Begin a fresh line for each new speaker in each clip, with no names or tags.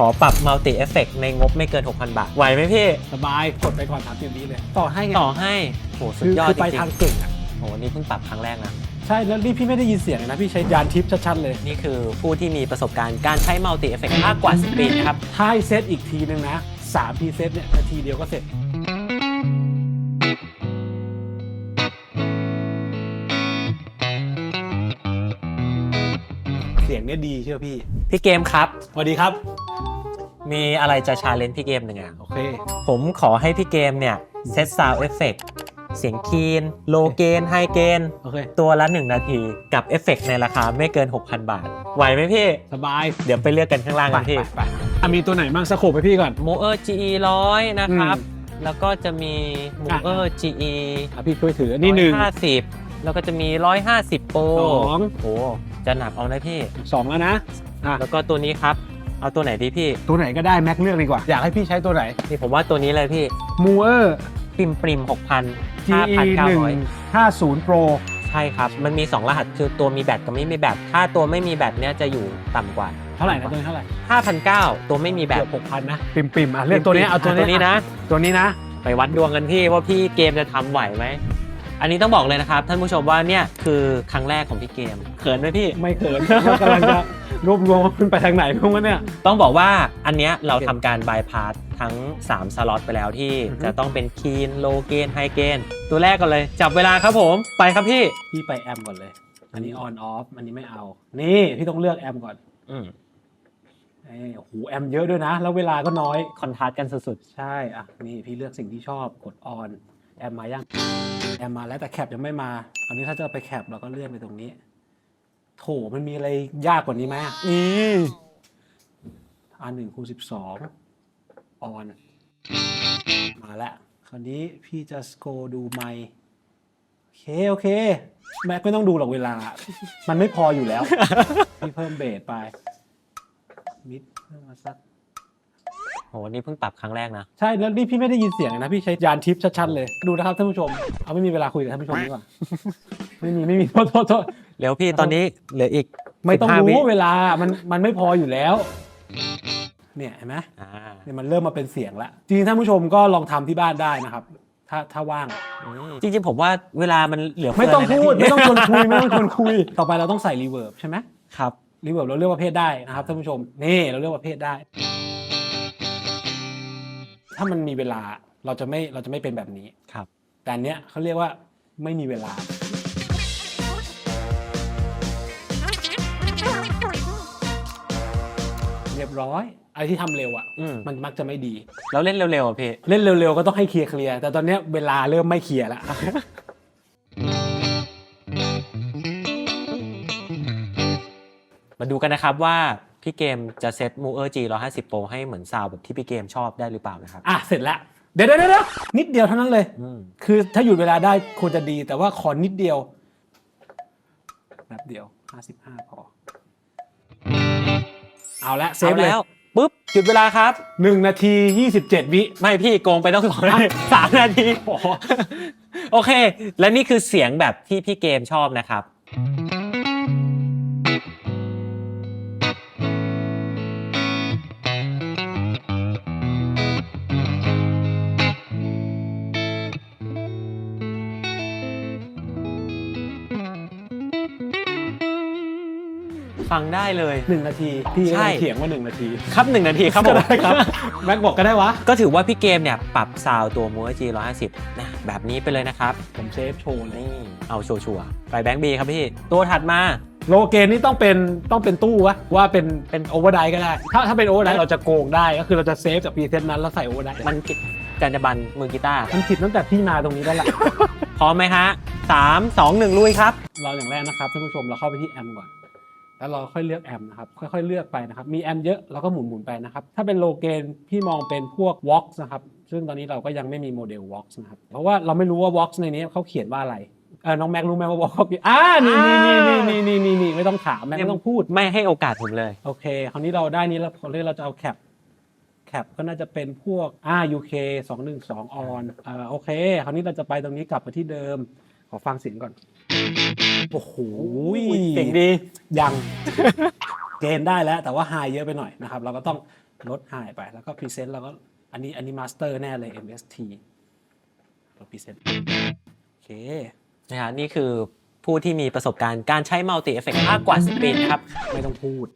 ขอปรับมัลติเอฟเฟกในงบไม่เกิน 6,000 บาท ไหวไหมพี่
สบาย กดไปก่อนสามสิบวิเลย ต่อให้ไง
ต่อให้โหสุด
คือย
อด
คือ
จ
ไป
ริง
ทางเก่งอะ
ๆโหนี่เพิ่งปรับครั้งแรกนะ
ใช่ แล้วนี่พี่ไม่ได้ยินเสียงเลยนะ พี่ใช้ยานทิพย์ชัดๆเลย
นี่คือผู้ที่มีประสบการณ์การใช้มัลติเอฟเฟกมากกว่า 10 ปีนะครับ
ถ้าให้เซตอีกทีนึงนะสามทีเซตเนี่ยนาทีเดียวก็เสร็จ เสียงเนี่ยดีเชื่อพี่
พี่เกมครับ
สวัสดีครับ
มีอะไรจะชาเลนจ์พี่เกมหนึ่งอะ
โอเค
ผมขอให้พี่เกมเนี่ย เซตซาวเอฟเฟกเสียงคีน โลเกน ไฮเกน
โอเค
ตัวละ 1 นาทีกับเอฟเฟกในราคาไม่เกิน 6,000 บาท ไหวไหมพี่
สบาย
เดี๋ยวไปเลือกกันข้างล่าง
ไป
กันพี่
ไปไปอะมีตัวไหนบ้างสโคปไปพี่ก่อน
โมเออร์ GE ร้อยนะครับ
อืม
แล้วก็จะมีโมเออร์ GE
อะพี่ช่วยถืออันนี่หนึ่ง
ห้าสิบแล้วก็จะมี 150 โปร
สอง
โอ้จะหนักเอานะพี่
สองแล้วนะอะ
แล้วก็ตัวนี้ครับ เอาตัวไหนดีพี่
ตัวไหนก็ได้แม็กเลือกดีกว่า อยากให้พี่ใช้ตัวไหน
นี่ผมว่าตัวนี้เลยพี่
มูเออร์
ปริมปริม6,000
GE
5,900
150 Pro
ใช่ครับ มันมี 2 รหัสคือตัวมีแบตกับไม่มีแบตถ้าตัวไม่มีแบตเนี้ยจะอยู่ต่ำกว่า
เท่าไหร่นะตัวนี้เท่าไหร่
5,900ตัวไม่มีแบ
เกื
ต
อบหกพันนะปิมปิมๆอะเลือกตัวนี้เอาตัว
ตัวนี้นะ
ตัวนี้นะ
ไปวัดดวงกันพี่ว่าพี่เกมจะทำไหวไหมอันนี้ต้องบอกเลยนะครับ ท่านผู้ชมว่าเนี่ยคือครั้งแรกของพี่เกมเขินไหมพี่
ไม่เขินเรากำลังจะ รวบรวมว่ามันไปทางไหนพวกมันเนี่ย
ต้องบอกว่าอันเนี้ยเราทำการบายพาสทั้ง 3 สล็อตไปแล้วที่
อือฮึ
จะต้องเป็นคีนโลเกนไฮเกนตัวแรกกันเลย จับเวลาครับผมไปครับพี่
พี่ไปแอมก่อนเลย อันนี้ออนออฟอันนี้ไม่เอา นี่พี่ต้องเลือกแอมก่อน
อืม
เอ้ยโอ้โหแอมเยอะด้วยนะ แล้วเวลาก็น้อย
คอนทราสต์กันสุด
ใช่ อะ นี่พี่เลือกสิ่งที่ชอบกดออน แอมมายังแอมมาแล้วแต่แคปยังไม่มา อันนี้ถ้าจะไปแคปเราก็เลื่อนไปตรงนี้ โถมันมีอะไรยากกว่านี้ไหมอะนี่อันหนึ่งคูณสิบสองออนมาแล้ว คราวนี้พี่จะสโกดูไมค์โอเค โอเค แม็กไม่ต้องดูหรอกเวลา มันไม่พออยู่แล้ว พี่เพิ่มเบสไป มิดเพิ่มมาสัก
ๆโหนี่เพิ่งปรับครั้งแรกนะ
ใช่ แล้วนี่พี่ไม่ได้ยินเสียงเลยนะ พี่ใช้ยานทิพย์ชัดๆเลย ดูนะครับท่านผู้ชม เอาไม่มีเวลาคุยกับท่านผู้ชมดีกว่า ไม่มี ไม่มี โทษโทษโทษ
เร็วพี่ตอนนี้เหลืออีก
ไม่ต้อง
15วิ
รู้เวลามันมันไม่พออยู่แล้ว เนี่ยเห็นไหม
อ่า
เนี่ยมันเริ่มมาเป็นเสียงละจริงๆท่านผู้ชมก็ลองทำที่บ้านได้นะครับ ถ้าถ้าว่าง
อืมจริงๆผมว่าเวลามันเหลือเฟื
ไม่ต้อง
เลยนะ
พูด
พี่
ไม่ต้องชวนคุยไม่ต้องชวนคุย ต่อไปเราต้องใส่รีเวิร์บใช่ไหม
ครับ
รีเวิร์บเราเลือกประเภทได้นะครับท่านผู้ชมนี่เราเลือกประเภทได้ ถ้ามันมีเวลาเราจะไม่เราจะไม่เป็นแบบนี้
ครับ
แต่อันเนี้ยเขาเรียกว่าไม่มีเวลา รียบร้อยอะไรที่ทำเร็วอะ
อืม
มันมักจะไม่ดี
แล้วเล่นเร็วๆอะพี่
เล่นเร็วๆ ก็ต้องให้เคลียร์เคลียร์แต่ตอนเนี้ยเวลาเริ่มไม่เคลียร์แล้ว
มาดูกันนะครับว่าพี่เกมจะเซตมูเออร์จี150 Pro ให้เหมือนซาวด์แบบที่พี่เกมชอบได้หรือเปล่านะครับ
อะ เสร็จแล้วเดี๋ยวเดี๋ยวเดี๋ยวนิดเดียวเท่านั้นเลย
อืม
คือถ้าหยุดเวลาได้ควรจะดีแต่ว่าขอนิดเดียวแป๊บเดียว 55 พอ เอาละเซ
เซ
ฟ
ฟ
เลย
แล้วปุ๊บหยุดเวลาครับ
1 นาที 27 วิ
ไม่พี่โกงไปต้องสองนาทีสามนาที
โอ้โห
โอเค และนี่คือเสียงแบบที่พี่เกมชอบนะครับ ฟังได้เลย
หนึ่งนาที พี่
ใช่
กำลังเถียงว่าหนึ่งนาที
ครับหนึ่งนาทีครับผ
ก็
ม
ได้ครับ แม็กบอกก็ได้วะ
ก็ถือว่าพี่เกมเนี่ยปรับซาวด์ตัว m o จี150นะแบบนี้ไปเลยนะครับ
ผมเซฟโชว์เลย
นี่เอาชัวร์ๆไปแบงค์บีครับพี่ ตัวถัดมา
โลเกนนี่ต้องเป็นต้องเป็นตู้วะว่าเป็นเป็นโอเวอร์ไดก็ได้ ถ้าถ้าเป็นโอเวอร์ไดเราจะโกงได้ก็คือเราจะเซฟจากพรีเซตนั้นแล้วใส่โอเวอร์ได
มันผิดจรรยาบรรณมือกีตาร์
มันผิดตั้งแต่พี่มาตรงนี้แล้วแหละ
พร้อมไหมฮะสามสองหนึ่งลุยครับ
เราอย่างแรกนะครับท่านผู้ชมเราเข้าไปที่แอมก่อน แล้วเราค่อยเลือกแอมนะครับค่อยๆเลือกไปนะครับมีแอมเยอะเราก็หมุนๆไปนะครับถ้าเป็นโลเกนพี่มองเป็นพวก Vox นะครับซึ่งตอนนี้เราก็ยังไม่มีโมเดล Vox นะครับเพราะว่าเราไม่รู้ว่า Vox ในนี้เขาเขียนว่าอะไรเออน้องแม็กรู้ไหมว่า Vox เขาเขียนอ่านี่นี่นี่นี่นี่นี่นี่ไม่ต้องถามแม็กไม่ต้องพูด
ไม่ให้โอกาสผมเลย
โอเค คราวนี้เราได้นี้แล้วคนเรียกเราจะเอาแคปแคปก็น่าจะเป็นพวกอ่า UK 212 on อ่าโอเค คราวนี้เราจะไปตรงนี้กลับมาที่เดิมข อฟังเสียงก่อน โอ้โห
เสียงดี
ยัง เกณฑ์ได้แล้ว แต่ว่าไฮเยอะไปหน่อยนะครับ เราก็ต้องลดหายไป แล้วก็พรีเซนต์เราก็ อันนี้อันนี้มาสเตอร์แน่เลย MST เราพรีเซนต์โอเค
นะฮะนี่คือผู้ที่มีประสบการณ์การใช้มัลติเอฟเฟกมากกว่า10ปีนะครับ
ไม่ต้องพูด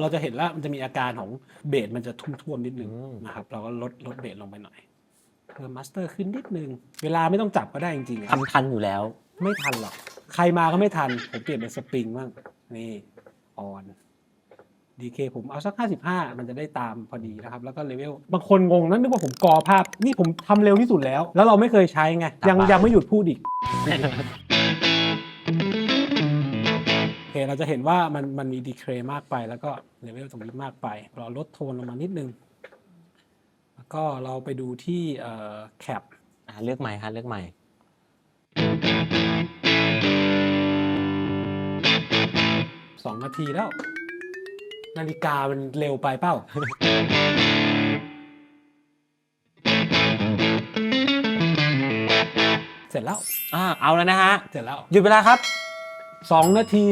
เราจะเห็นว่ามันจะมีอาการของเบสมันจะทุ่มๆนิดนึง
อืม
นะครับ เราก็ลดลดเบสลงไปหน่อย เพิ่มมาสเตอร์ขึ้นนิดนึง เวลาไม่ต้องจับก็ได้จริงๆอะ
ทำทันอยู่แล้ว
ไม่ทันหรอก ใครมาก็ไม่ทัน ผมเปลี่ยนเป็นสปริงบ้างนี่ออนดีเคผมเอาสัก 55 มันจะได้ตามพอดีนะครับ แล้วก็เลเวล บางคนงงนะนึกว่าผมกอภาพ นี่ผมทำเร็วที่สุดแล้ว แล้วเราไม่เคยใช้ไง ยัง
ตามไป
ยังไม่หยุดพูดอีก โอเค เราจะเห็นว่ามันมันมีดีเครมากไป แล้วก็เลเวลตรงนี้มากไป เราลดโทนลงมานิดนึงแล้ว ก็เราไปดูที่แคป
อะเลือกใหม่ฮะเลือกใหม่
สองนาทีแล้ว นาฬิกามันเร็วไปเปล่า เสร็จแล้ว
อ่าเอาแล้วนะฮะ
เสร็จแล้ว
หยุดเวลาครับ
2 นาที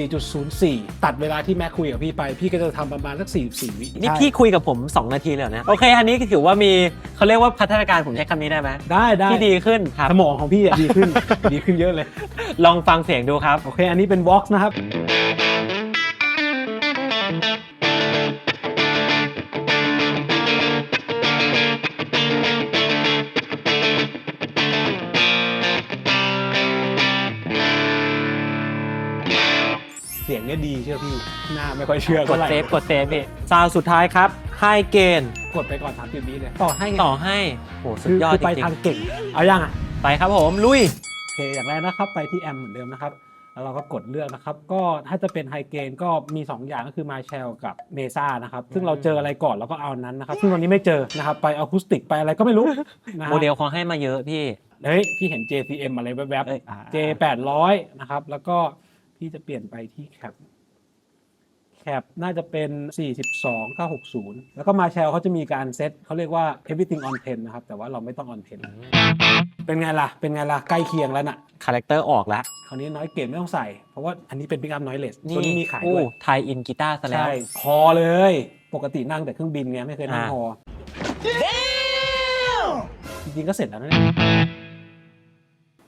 44.04 ตัดเวลาที่แม็กคุยกับพี่ไป พี่ก็จะทำประมาณสัก 44 วิ
นี่
ใช่
พี่คุยกับผม 2 นาทีเลยเหรอนะ โอเค อันนี้ถือว่ามีเขาเรียกว่าพัฒนาการผมใช้คำนี้ได้ไหม
ได้ได้
ที่ดีขึ้นครับ
สมองของพี่อะดีขึ้น ดีขึ้นเยอะเลย
ลองฟังเสียงดูครับ
โอเค อันนี้เป็น Vox นะครับ เสียงเนี่ยดีเชื่อพี่หน้าไม่ค่อยเชื่อกเท่า
ด
ไหร่
เซฟกดเซฟพี่ซาวสุดท้ายครับให้เกณฑ์
กดไปก่อน30วิเลยต่อให้ไง
ต่อให้โหสุ
คื
ด
อย
อด
คือ
จ
ไป
ริง
ทางเก่ง เอายังอะ
ๆไปครับผมลุย
โอเคอย่างแรกนะครับไปที่แอมเหมือนเดิมนะครับ แล้วเราก็กดเลือกนะครับ ก็ถ้าจะเป็นไฮเกนก็มี 2 อย่างก็คือมาเชลกับเมซ่านะครับ ซึ่งเราเจออะไรก่อนเราก็เอาอันนั้นนะครับ ซึ่งตอนนี้ไม่เจอนะครับ ไปอะคูสติกไปอะไรก็ไม่รู้นะฮะ
โมเดลเขาให้มาเยอะพี่
เฮ้ยพี่เห็น JCM อะไรแวบ
เอ้ยอ่า
ๆ J 800 นะครับ แล้วก็ พี่จะเปลี่ยนไปที่แคปแคปน่าจะเป็น 42 960 แล้วก็มาเชลเขาจะมีการเซตเขาเรียกว่า everything on 10 นะครับ แต่ว่าเราไม่ต้อง on 10 เป็นไงล่ะ เป็นไงล่ะ ใกล้เคียงแล้วน่ะ
คาแรคเตอร์ออกแล้ว
คราวนี้น้อยเกตไม่ต้องใส่ เพราะว่าอันนี้เป็นพิกอัพน้อยเลสตัวนี้มีขายด้วย
ไทยอินกีตาร์ซะแล้ว
ใช่ คอเลย ปกตินั่งแต่เครื่องบินไงไม่เคยนั่ง
อ่า
คอจริงๆก็เสร็จแล้วนะ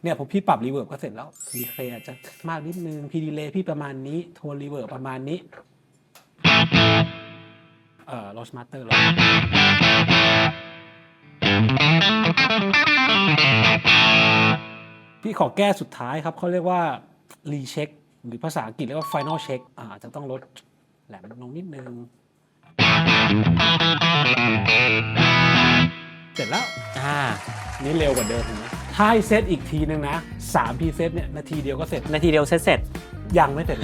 เนี่ยเนี่ยผมพี่ปรับรีเวิร์บก็เสร็จแล้วดีเคอาจจะมากนิดนึงพีดีเลย์พี่ประมาณนี้โทนรีเวิร์บประมาณนี้เอ่อลอสมาสเตอร์พี่ขอแก้สุดท้ายครับเขาเรียกว่ารีเช็คหรือภาษาอังกฤษเรียกว่า final check อ่าจะต้องลดแหลมลงนิดนึง เสร็จแล้ว
อ่า
นี่เร็วกว่าเดิมเห็นไหม ถ้าให้เซตอีกทีนึงนะ3พรีเซตเนี่ยนาทีเดียวก็เสร็จ
นาทีเดียวเสร็จเสร็จ
ยังไม่เสร็จ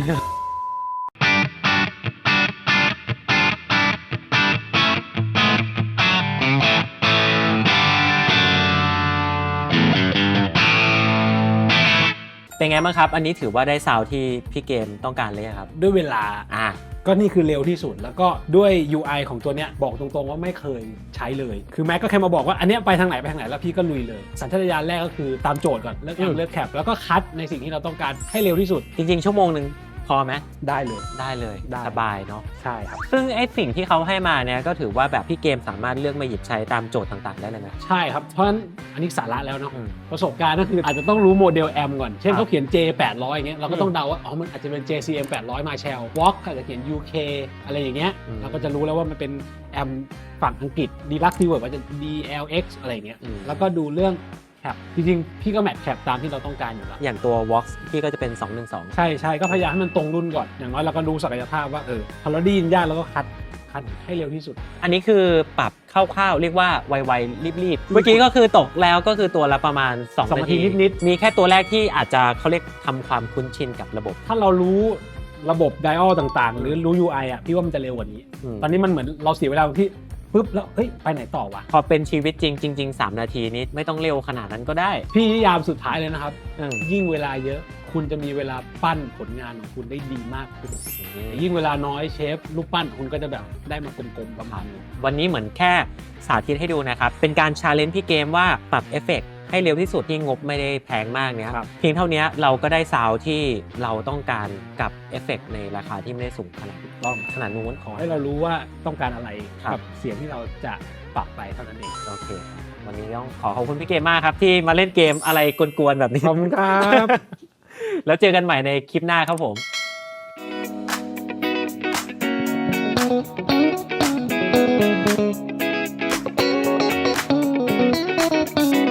เลย
เป็นไงบ้างครับ อันนี้ถือว่าได้ซาวด์ที่พี่เกมต้องการเลยงครับ
ด้วยเวลา
อ่า
ก็นี่คือเร็วที่สุด แล้วก็ด้วย UI ของตัวเนี้ยบอกตรงๆว่าไม่เคยใช้เลย คือแม็กก็แค่มาบอกว่าอันเนี้ยไปทางไหนไปทางไหนแล้วพี่ก็ลุยเลย สัญชาตญาณแรกก็คือตามโจทย์ก่อนเลือกแอ
อื
ม
ม
เลือกแคปแล้วก็คัดในสิ่งที่เราต้องการให้เร็วที่สุด
จริงๆ ชั่วโมงหนึ่ง พอไหม
ได้เลย
ได้เลย
ได้
สบายเนาะ
ใช่ครับ
ซึ่งไอ้สิ่งที่เขาให้มาเนี่ยก็ถือว่าแบบพี่เกมสามารถเลือกมาหยิบใช้ตามโจทย์ต่างๆ ได้เลยนะ
ใช่ครับ เพราะฉะนั้นอันนี้สาระแล้วเนาะ
อืม
ประสบการณ์ก็คืออาจจะต้องรู้โมเดลแอมก่อน เช่น
ครับ
เขาเขียน J 800อย่างเงี้ยเราก็ต้องเดาว่า อ๋อ มันอาจจะเป็น JCM 800มาแชลวอล์กอาจจะเขียน UK อะไรอย่างเงี้ย
อืม
เราก็จะรู้แล้วว่ามันเป็นแอมฝั่งอังกฤษ Deluxe Reverb อาจจะ DLX อะไรอย่างเงี้ย
อืม
แล้วก็ดูเรื่อง แคปจริงๆ พี่ก็แมทแคปตามที่เราต้องการอยู่แล้ว
อย่างตัว Vox พี่ก็จะเป็น 212
ใช่ใช่ก็พยายามให้มันตรงรุ่นก่อน อย่างน้อยเราก็รู้ศักยภาพว่าเออพอเราได้ยินยากเราก็คัดคัดให้เร็วที่สุด
อันนี้คือปรับคร่าวๆ เรียกว่าไวๆรีบๆ เมื่อกี้ก็คือตกแล้วก็คือตัวละประมาณ2
สอง
นา
นาที
ที
นิด
มีแค่ตัวแรกที่อาจจะเขาเรียกทำความคุ้นชินกับระบบ
ถ้าเรารู้ระบบไดอ l ต่างๆ หรือรู้ UI อะพี่ว่ามันจะเร็วกว่านี้
อืม
ตอนนี้มันเหมือนเราเสียเวลาที่ ปุ๊บแล้วเฮ้ยไปไหนต่อวะ
พอเป็นชีวิตจริงจริง ๆ 3 นาทีนี้ไม่ต้องเร็วขนาดนั้นก็ได้
พี่นิยามสุดท้ายเลยนะครับ
อืม
ยิ่งเวลาเยอะ คุณจะมีเวลาปั้นผลงานของคุณได้ดีมากขึ้นแต่ยิ่งเวลาน้อยเชฟลูกปั้นของคุณก็จะแบบได้มากลมๆประมาณนึง
วันนี้เหมือนแค่สาธิตให้ดูนะครับ เป็นการชาเลนจ์พี่เกมว่าปรับเอฟเฟกต์ ให้เร็วที่สุดที่งบไม่ได้แพงมากเนี่ย
ครับ
เพียงเท่านี้เราก็ได้ซาวที่เราต้องการกับเอฟเฟกในราคาที่ไม่ได้สูงขนาด
ต้อง
ขนาดนู้น
ขอให้เรารู้ว่าต้องการอะไรกับเสียงที่เราจะปรับไปเท่านั้นเอง
โอเควันนี้ต้องขอขอบคุณพี่เกมมากครับ ที่มาเล่นเกมอะไรกวนๆแบบนี้
ขอบคุณครับ
แล้วเจอกันใหม่ในคลิปหน้าครับผม
Thank you.